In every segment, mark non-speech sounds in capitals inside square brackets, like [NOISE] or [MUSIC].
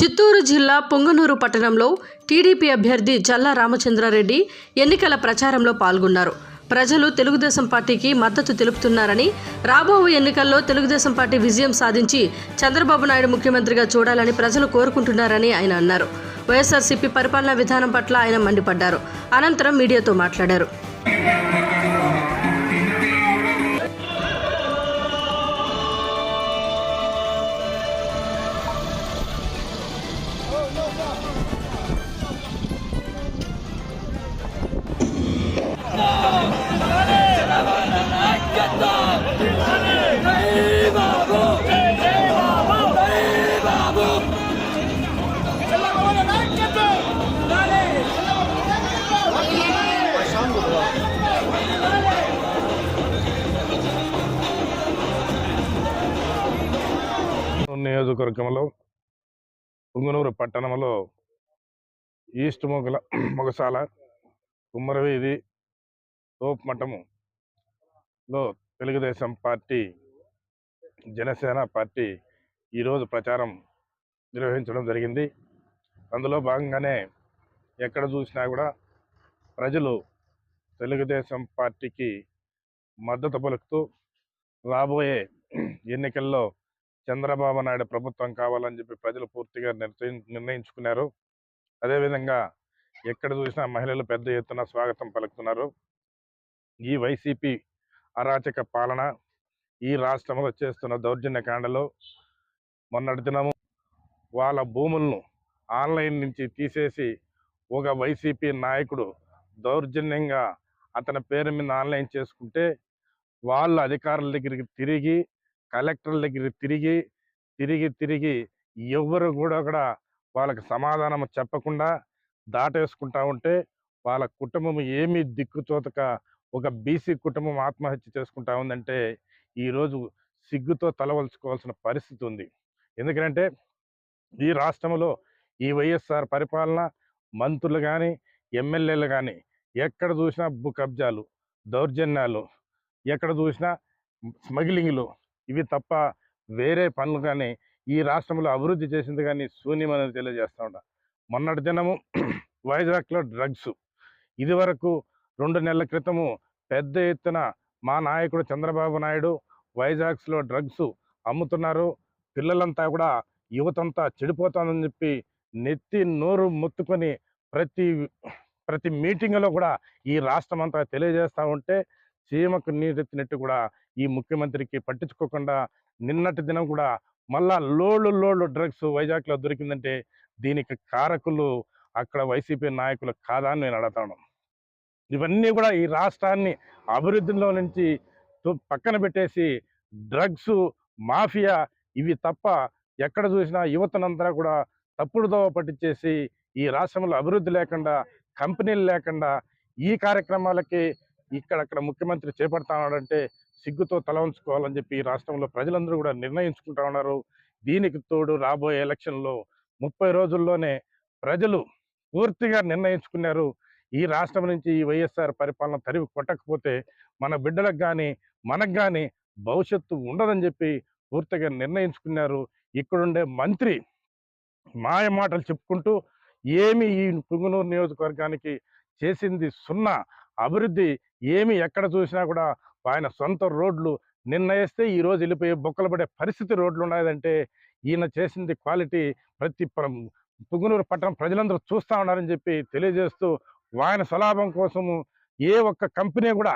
చిత్తూరు జిల్లా పొంగనూరు పట్టణంలో టీడీపీ అభ్యర్థి జల్లా రామచంద్రారెడ్డి ఎన్నికల ప్రచారంలో పాల్గొన్నారు. ప్రజలు తెలుగుదేశం పార్టీకి మద్దతు తెలుపుతున్నారని రాబో ఎన్నికల్లో తెలుగుదేశం పార్టీ విజయం సాధించి చంద్రబాబు నాయుడు ముఖ్యమంత్రిగా చూడాలని ప్రజలు కోరుకుంటున్నారని ఆయన అన్నారు. వైఎస్ఆర్సీపీ పరిపాలనా విధానం పట్ల ఆయన మండిపడ్డారు. అనంతరం మీడియాతో మాట్లాడారు. నియోజకవర్గంలో పుంగనూరు పట్టణంలో ఈస్ట్ మొగల మొగసాల కుమ్మరవీధి తోపు మఠములో తెలుగుదేశం పార్టీ జనసేన పార్టీ ఈరోజు ప్రచారం నిర్వహించడం జరిగింది. అందులో భాగంగానే ఎక్కడ చూసినా కూడా ప్రజలు తెలుగుదేశం పార్టీకి మద్దతు పలుకుతూ రాబోయే ఎన్నికల్లో చంద్రబాబు నాయుడు ప్రభుత్వం కావాలని చెప్పి ప్రజలు పూర్తిగా నిర్ణయి- నిర్ణయించుకున్నారు. అదేవిధంగా ఎక్కడ చూసినా మహిళలు పెద్ద ఎత్తున స్వాగతం పలుకుతున్నారు. ఈ వైసీపీ అరాచక పాలన ఈ రాష్ట్రంలో చేస్తున్న దౌర్జన్య కాండలో మొన్నటి దినము వాళ్ళ భూములను ఆన్లైన్ నుంచి తీసేసి ఒక వైసీపీ నాయకుడు దౌర్జన్యంగా అతని పేరు మీద ఆన్లైన్ చేసుకుంటే వాళ్ళు అధికారుల దగ్గరికి తిరిగి కలెక్టర్ల దగ్గర తిరిగి తిరిగి తిరిగి ఎవరు కూడా కూడా వాళ్ళకి సమాధానం చెప్పకుండా దాటేసుకుంటా ఉంటే వాళ్ళ కుటుంబం ఏమీ దిక్కుతోతక ఒక బీసీ కుటుంబం ఆత్మహత్య చేసుకుంటా ఉందంటే ఈరోజు సిగ్గుతో తలవలుచుకోవాల్సిన పరిస్థితి ఉంది. ఎందుకంటే ఈ రాష్ట్రంలో ఈ వైఎస్ఆర్ పరిపాలన మంత్రులు కానీ ఎమ్మెల్యేలు కానీ ఎక్కడ చూసినా భూ కబ్జాలు దౌర్జన్యాలు ఎక్కడ చూసినా స్మగ్లింగ్లు ఇవి తప్ప వేరే పనులు కానీ ఈ రాష్ట్రంలో అభివృద్ధి చేసింది కానీ శూన్యమని తెలియజేస్తూ ఉంటా. మొన్నటి దినము [CLEARS THROAT] వైజాగ్లో డ్రగ్స్. ఇది వరకు రెండు నెలల క్రితము పెద్ద ఎత్తున మా నాయకుడు చంద్రబాబు నాయుడు వైజాగ్స్లో డ్రగ్స్ అమ్ముతున్నారు. పిల్లలంతా కూడా యువతంతా చెడిపోతుందని చెప్పి నెత్తి నోరు మొత్తుకొని ప్రతి ప్రతి మీటింగ్లో కూడా ఈ రాష్ట్రం అంతా తెలియజేస్తూ ఉంటే చీమకు నీరెత్తినట్టు కూడా ఈ ముఖ్యమంత్రికి పట్టించుకోకుండా నిన్నటి దినం కూడా మళ్ళా లోళ్ళు లోళ్ళు డ్రగ్స్ వైజాగ్లో దొరికిందంటే దీనికి కారకులు అక్కడ వైసీపీ నాయకులు కాదా అని నేను అడుగుతాను ఇవన్నీ కూడా ఈ రాష్ట్రాన్ని అభివృద్ధిలో నుంచి పక్కన పెట్టేసి డ్రగ్స్ మాఫియా ఇవి తప్ప ఎక్కడ చూసినా యువతనంతా కూడా తప్పుడు దోవ పట్టించేసి ఈ రాష్ట్రంలో అభివృద్ధి లేకుండా కంపెనీలు లేకుండా ఈ కార్యక్రమాలకి ఇక్కడక్కడ ముఖ్యమంత్రి చేపడతా ఉన్నాడంటే సిగ్గుతో తల ఉంచుకోవాలని చెప్పి ఈ రాష్ట్రంలో ప్రజలందరూ కూడా నిర్ణయించుకుంటా ఉన్నారు. దీనికి తోడు రాబోయే ఎలక్షన్లో ముప్పై రోజుల్లోనే ప్రజలు పూర్తిగా నిర్ణయించుకున్నారు. ఈ రాష్ట్రం నుంచి ఈ వైఎస్ఆర్ పరిపాలన తరివి కొట్టకపోతే మన బిడ్డలకు కానీ మనకు కానీ భవిష్యత్తు ఉండదని చెప్పి పూర్తిగా నిర్ణయించుకున్నారు. ఇక్కడుండే మంత్రి మాయ మాటలు చెప్పుకుంటూ ఏమి ఈ పుంగునూరు నియోజకవర్గానికి చేసింది సున్నా అభివృద్ధి ఏమి ఎక్కడ చూసినా కూడా ఆయన సొంత రోడ్లు నిర్ణయిస్తే ఈ రోజు వెళ్ళిపోయి బొక్కలు పడే పరిస్థితి రోడ్లు ఉన్నాయంటే ఈయన చేసింది క్వాలిటీ ప్రతి పుగునూరు పట్టణం ప్రజలందరూ చూస్తా ఉన్నారని చెప్పి తెలియజేస్తూ ఆయన స్వలాభం కోసము ఏ ఒక్క కంపెనీ కూడా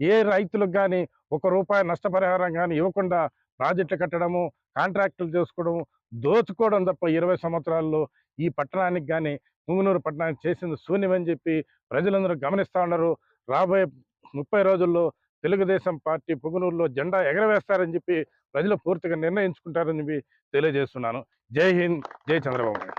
ఏ రైతులకు కానీ ఒక రూపాయి నష్టపరిహారం కానీ ఇవ్వకుండా ప్రాజెక్టులు కట్టడము కాంట్రాక్టులు చేసుకోవడం దోచుకోవడం తప్ప ఇరవై సంవత్సరాల్లో ఈ పట్టణానికి కానీ పుంగునూరు పట్టణానికి చేసింది శూన్యమని చెప్పి ప్రజలందరూ గమనిస్తూ ఉన్నారు. రాబోయే ముప్పై రోజుల్లో తెలుగుదేశం పార్టీ పుగునూరులో జెండా ఎగరవేస్తారని చెప్పి ప్రజలు పూర్తిగా నిర్ణయించుకుంటారని చెప్పి తెలియజేస్తున్నాను. జై హింద్ జై చంద్రబాబు